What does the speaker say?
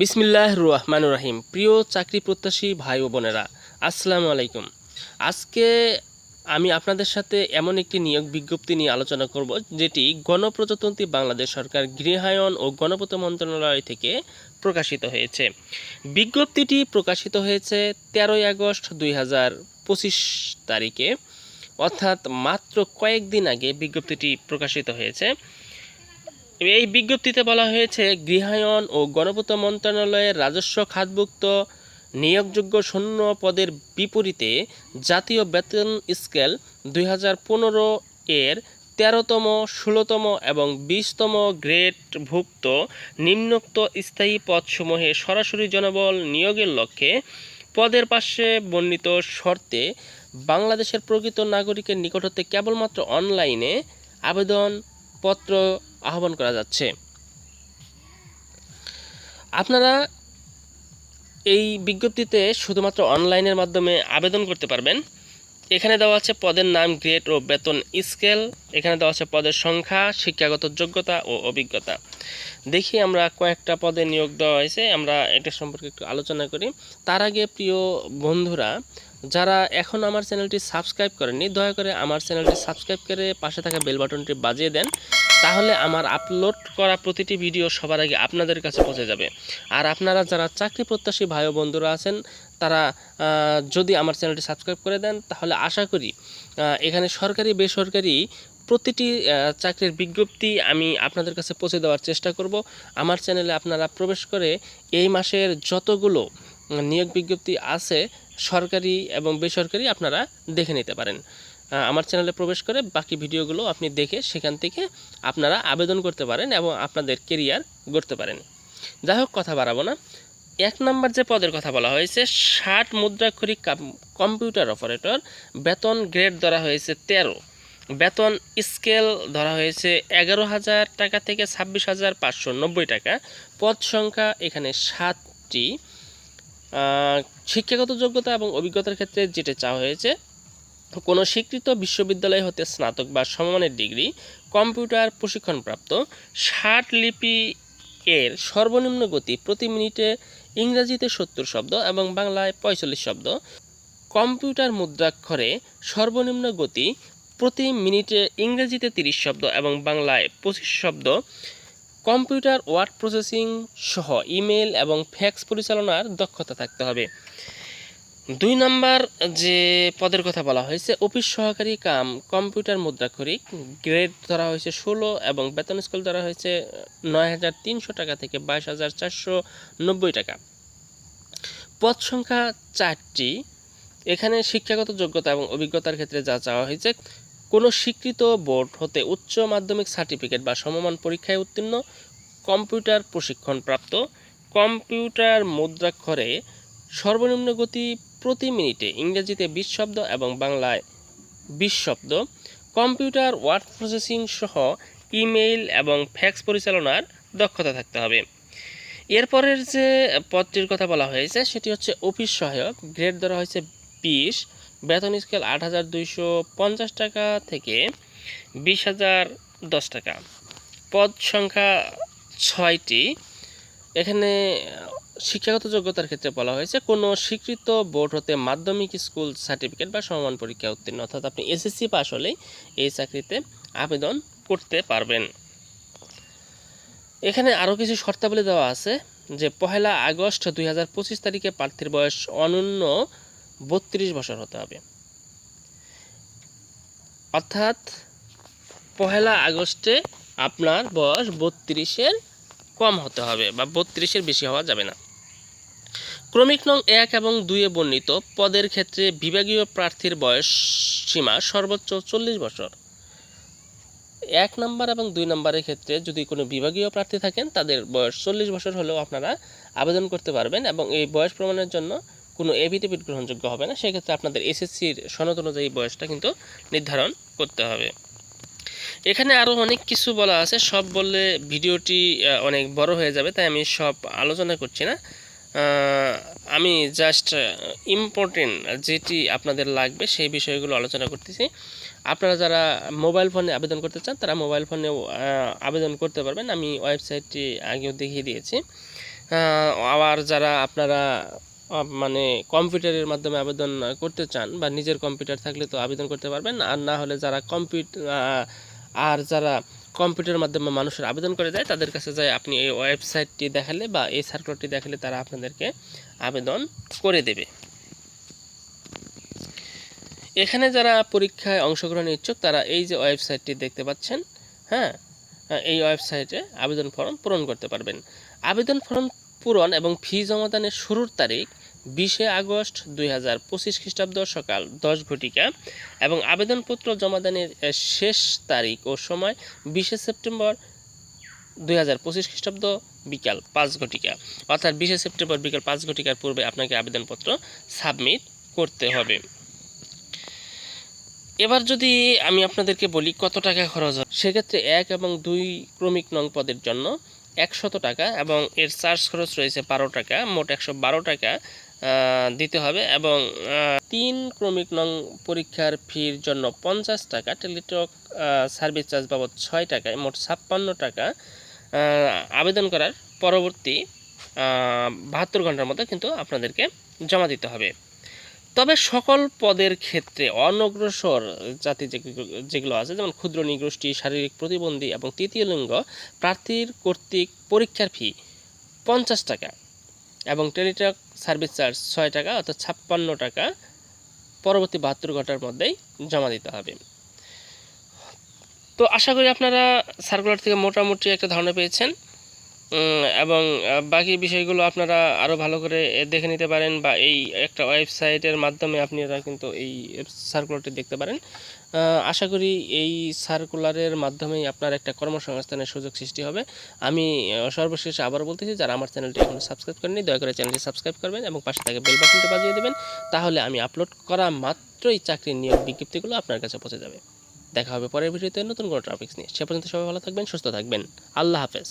বিসমিল্লাহ রহমানুর রাহিম প্রিয় চাকরি প্রত্যাশী ভাই ও বোনেরা, আসসালামু আলাইকুম। আজকে আমি আপনাদের সাথে এমন একটি নিয়োগ বিজ্ঞপ্তি নিয়ে আলোচনা করব, যেটি গণপ্রজাতন্ত্রী বাংলাদেশ সরকার গৃহায়ন ও গণপতি মন্ত্রণালয় থেকে প্রকাশিত হয়েছে। বিজ্ঞপ্তিটি প্রকাশিত হয়েছে তেরোই আগস্ট দুই হাজার পঁচিশ তারিখে, অর্থাৎ মাত্র কয়েকদিন আগে বিজ্ঞপ্তিটি প্রকাশিত হয়েছে। এই বিজ্ঞপ্তিতে বলা হয়েছে, গৃহায়ন ও গণপূর্ত মন্ত্রণালয়ের রাজস্ব খাতভুক্ত নিয়োগযোগ্য শূন্য পদের বিপরীতে জাতীয় বেতন স্কেল দুই হাজার পনেরো এর তেরোতম, ষোলোতম এবং বিশতম গ্রেডভুক্ত নিম্নোক্ত স্থায়ী পদসমূহে সরাসরি জনবল নিয়োগের লক্ষ্যে পদের পাশে বর্ণিত শর্তে বাংলাদেশের প্রকৃত নাগরিকের নিকট হতে কেবলমাত্র অনলাইনে আবেদনপত্র আহ্বান করা যাচ্ছে। আপনারা এই বিজ্ঞপ্তিতে শুধুমাত্র অনলাইনের মাধ্যমে আবেদন করতে পারবেন। এখানে দেওয়া আছে পদের নাম গ্রেড ও বেতন স্কেল এখানে দেওয়া আছে পদের সংখ্যা, শিক্ষাগত যোগ্যতা ও অভিজ্ঞতা। দেখি আমরা কয়েকটা পদে নিয়োগ দেওয়া হয়েছে, আমরা এটা সম্পর্কে একটু আলোচনা করি। তার আগে প্রিয় বন্ধুরা, যারা এখন আমার চ্যানেলটি সাবস্ক্রাইব করেননি, দয়া করে আমার চ্যানেলটি সাবস্ক্রাইব করে পাশে থাকা বেল বাটনটি বাজিয়ে দেন। তাহলে আমার আপলোড করা প্রতিটি ভিডিও সবার আগে আপনাদের কাছে পৌঁছে যাবে। আর আপনারা যারা চাকরি প্রত্যাশী ভাই বন্ধুরা আছেন, তারা যদি আমার চ্যানেলটি সাবস্ক্রাইব করে দেন, তাহলে আশা করি এখানে সরকারি, বেসরকারি প্রতিটি চাকরির বিজ্ঞপ্তি আমি আপনাদের কাছে পৌঁছে দেওয়ার চেষ্টা করব। আমার চ্যানেলে আপনারা প্রবেশ করে এই মাসের যতগুলো নিয়োগ বিজ্ঞপ্তি আছে, সরকারি এবং বেসরকারি আপনারা দেখে নিতে পারেন। আমার চ্যানেলে প্রবেশ করে বাকি ভিডিওগুলো আপনি দেখে সেখান থেকে আপনারা আবেদন করতে পারেন এবং আপনাদের কেরিয়ার গড়তে পারেন। যাই হোক, কথা বাড়াবো না। এক নম্বর যে পদের কথা বলা হয়েছে, ষাট মুদ্রাক্ষরিক কম্পিউটার অপারেটর বেতন গ্রেড ধরা হয়েছে তেরো। বেতন স্কেল ধরা হয়েছে এগারো হাজার টাকা থেকে ছাব্বিশ হাজার পাঁচশো নব্বই টাকা। পদ সংখ্যা এখানে সাতটি। শিক্ষাগত যোগ্যতা এবং অভিজ্ঞতার ক্ষেত্রে যেটা চাওয়া হয়েছে কোনো স্বীকৃত বিশ্ববিদ্যালয় হতে স্নাতক বা সমমানের ডিগ্রি, কম্পিউটার প্রশিক্ষণপ্রাপ্ত, ষাট লিপি এর সর্বনিম্ন গতি প্রতি মিনিটে ইংরাজিতে সত্তর শব্দ এবং বাংলায় পঁয়তাল্লিশ শব্দ, কম্পিউটার মুদ্রাক্ষরে সর্বনিম্ন গতি প্রতি মিনিটে ইংরেজিতে তিরিশ শব্দ এবং বাংলায় পঁচিশ শব্দ, কম্পিউটার ওয়ার্ড প্রসেসিং সহ ইমেল এবং ফ্যাক্স পরিচালনার দক্ষতা থাকতে হবে। দুই নাম্বার যে পদের কথা বলা হয়েছে, অফিস সহকারী কাম, কম্পিউটার মুদ্রাক্ষরিক, গ্রেড ধরা হয়েছে ষোলো এবং বেতন স্কেল ধরা হয়েছে নয় হাজার তিনশো টাকা থেকে বাইশ হাজার চারশো নব্বই টাকা। পদ সংখ্যা চারটি। এখানে শিক্ষাগত যোগ্যতা এবং অভিজ্ঞতার ক্ষেত্রে যা চাওয়া হয়েছে, কোনো স্বীকৃত বোর্ড হতে উচ্চ মাধ্যমিক সার্টিফিকেট বা সমমান পরীক্ষায় উত্তীর্ণ, কম্পিউটার প্রশিক্ষণপ্রাপ্ত, কম্পিউটার মুদ্রাক্ষরে সর্বনিম্ন গতি প্রতি মিনিটে ইংরেজিতে বিশ শব্দ এবং বাংলায় বিশ শব্দ কম্পিউটার, ওয়ার্ড প্রসেসিং সহ ইমেইল এবং ফ্যাক্স পরিচালনার দক্ষতা থাকতে হবে। এরপরের যে পদটির কথা বলা হয়েছে, সেটি হচ্ছে অফিস সহায়ক। গ্রেড ধরা হয়েছে বিশ। বেতন স্কেল আট হাজার দুইশো পঞ্চাশ টাকা থেকে বিশ হাজার দশ টাকা। পদ সংখ্যা ছয়টি। এখানে শিক্ষাগত যোগ্যতার ক্ষেত্রে বলা হয়েছে, কোনো স্বীকৃত বোর্ড হতে মাধ্যমিক স্কুল সার্টিফিকেট বা সমান পরীক্ষা উত্তীর্ণ, অর্থাৎ আপনি এসএসসি পাস হলেই এই চাকরিতে আবেদন করতে পারবেন। এখানে আরও কিছু শর্তাবলী দেওয়া আছে যে, পহেলা আগস্ট দুই হাজার পঁচিশ তারিখে প্রার্থীর বয়স অনন্য বত্রিশ বছর হতে হবে। অর্থাৎ পহেলা আগস্টে আপনার বয়স বত্রিশের কম হতে হবে বা বত্রিশের বেশি হওয়া যাবে না। ক্রমিক নং এক এবং দুইয়ে বর্ণিত পদের ক্ষেত্রে বিভাগীয় প্রার্থীর বয়স সীমা সর্বোচ্চ চল্লিশ বছর। এক নম্বর এবং দুই নম্বরের ক্ষেত্রে যদি কোনো বিভাগীয় প্রার্থী থাকেন, তাদের বয়স চল্লিশ বছর হলেও আপনারা আবেদন করতে পারবেন এবং এই বয়স প্রমাণের জন্য কোনো এভিডেভিট গ্রহণযোগ্য হবে না। সেক্ষেত্রে আপনাদের এসএসসির সনদ অনুযায়ী বয়সটা কিন্তু নির্ধারণ করতে হবে। এখানে আরও অনেক কিছু বলা আছে। সব বললে ভিডিওটি অনেক বড় হয়ে যাবে, তাই আমি সব আলোচনা করছি না। আমি জাস্ট ইম্পর্টেন্ট যেটি আপনাদের লাগবে সেই বিষয়গুলো আলোচনা করতেছি। আপনারা যারা মোবাইল ফোনে আবেদন করতে চান তারা মোবাইল আহ, আবেদন করতে পারবেন। আমি ওয়েবসাইটটি আগেও দেখিয়ে দিয়েছি। আবার যারা আপনারা মানে কম্পিউটারের মাধ্যমে আবেদন করতে চান বা নিজের কম্পিউটার থাকলে তো আবেদন করতে পারবেন। আর না হলে যারা কম্পিউটার আর যারা কম্পিউটারের মাধ্যমে মানুষের আবেদন করে দেয় তাদের কাছে যায় আপনি এই ওয়েবসাইটটি দেখালে বা এই সার্কুলারটি দেখালে তারা আপনাদেরকে আবেদন করে দেবে। এখানে যারা পরীক্ষায় অংশগ্রহণ ইচ্ছুক তারা এই যে ওয়েবসাইটটি দেখতে পাচ্ছেন হ্যাঁ আহ, এই ওয়েবসাইটে আবেদন ফর্ম পূরণ করতে পারবেন। আবেদন ফর্ম পূরণ এবং ফি জমাদানের শুরুর তারিখ বিশে আগস্ট দুই হাজার পঁচিশ খ্রিস্টাব্দ সকাল দশ ঘটিকা এবং আবেদনপত্র জমাদানের শেষ তারিখ ও সময় বিশে সেপ্টেম্বর দুই হাজার পঁচিশ খ্রিস্টাব্দ বিকাল পাঁচ ঘটিকা। অর্থাৎ বিশে সেপ্টেম্বর বিকাল পাঁচ ঘটিকার পূর্বে আপনাকে আবেদনপত্র সাবমিট করতে হবে। এবার যদি আমি আপনাদেরকে বলি কত টাকা খরচ হয়, সেক্ষেত্রে এক এবং দুই ক্রমিক নং পদের জন্য একশত টাকা এবং এর চার্জ খরচ রয়েছে বারো টাকা, মোট একশো বারো টাকা দিতে হবে এবং তিন ক্রমিক নং পরীক্ষার ফির জন্য পঞ্চাশ টাকা, টেলিটক সার্ভিস চার্জ বাবদ ছয় টাকায় মোট ছাপ্পান্ন টাকা আবেদন করার পরবর্তী বাহাত্তর ঘণ্টার মধ্যে কিন্তু আপনাদেরকে জমা দিতে হবে। তবে সকল পদের ক্ষেত্রে অনগ্রসর জাতি যেগুলো- আছে, যেমন ক্ষুদ্র, নিগোষ্ঠী, শারীরিক প্রতিবন্ধী এবং তৃতীয় লিঙ্গ, প্রার্থীর কর্তৃক পরীক্ষার ফি পঞ্চাশ টাকা এবং টেলিটক সার্ভিস চার্জ ছয় টাকা অর্থাৎ ছাপ্পান্ন টাকা। পরবর্তী বাহাত্তর ঘণ্টার মধ্যেই জমা দিতে হবে। তো আশা করি আপনারা সার্কুলার থেকে মোটামুটি একটা ধারণা পেয়েছেন। এবং বাকি বিষয়গুলো আপনারা আরও ভালো করে দেখে নিতে পারেন বা এই একটা ওয়েবসাইটের মাধ্যমে আপনারা কিন্তু এই সার্কুলারটি দেখতে পারেন। আশা করি এই সার্কুলারের মাধ্যমেই আপনার একটা কর্মসংস্থানের সুযোগ সৃষ্টি হবে। আমি সর্বশেষে আবার বলতেছি, যারা আমার চ্যানেলটি এখনও সাবস্ক্রাইব করেনি দয়া করে চ্যানেলটি সাবস্ক্রাইব করবেন এবং পাশে থাকে বেল বাটনটি বাজিয়ে দেবেন, তাহলে আমি আপলোড করা মাত্রই চাকরির নিয়োগ বিজ্ঞপ্তিগুলো আপনার কাছে পৌঁছে যাবে। দেখা হবে পরের ভিডিওতে নতুন কোনো টপিক্স নিয়ে। সে পর্যন্ত সবাই ভালো থাকবেন, সুস্থ থাকবেন। আল্লাহ হাফেজ।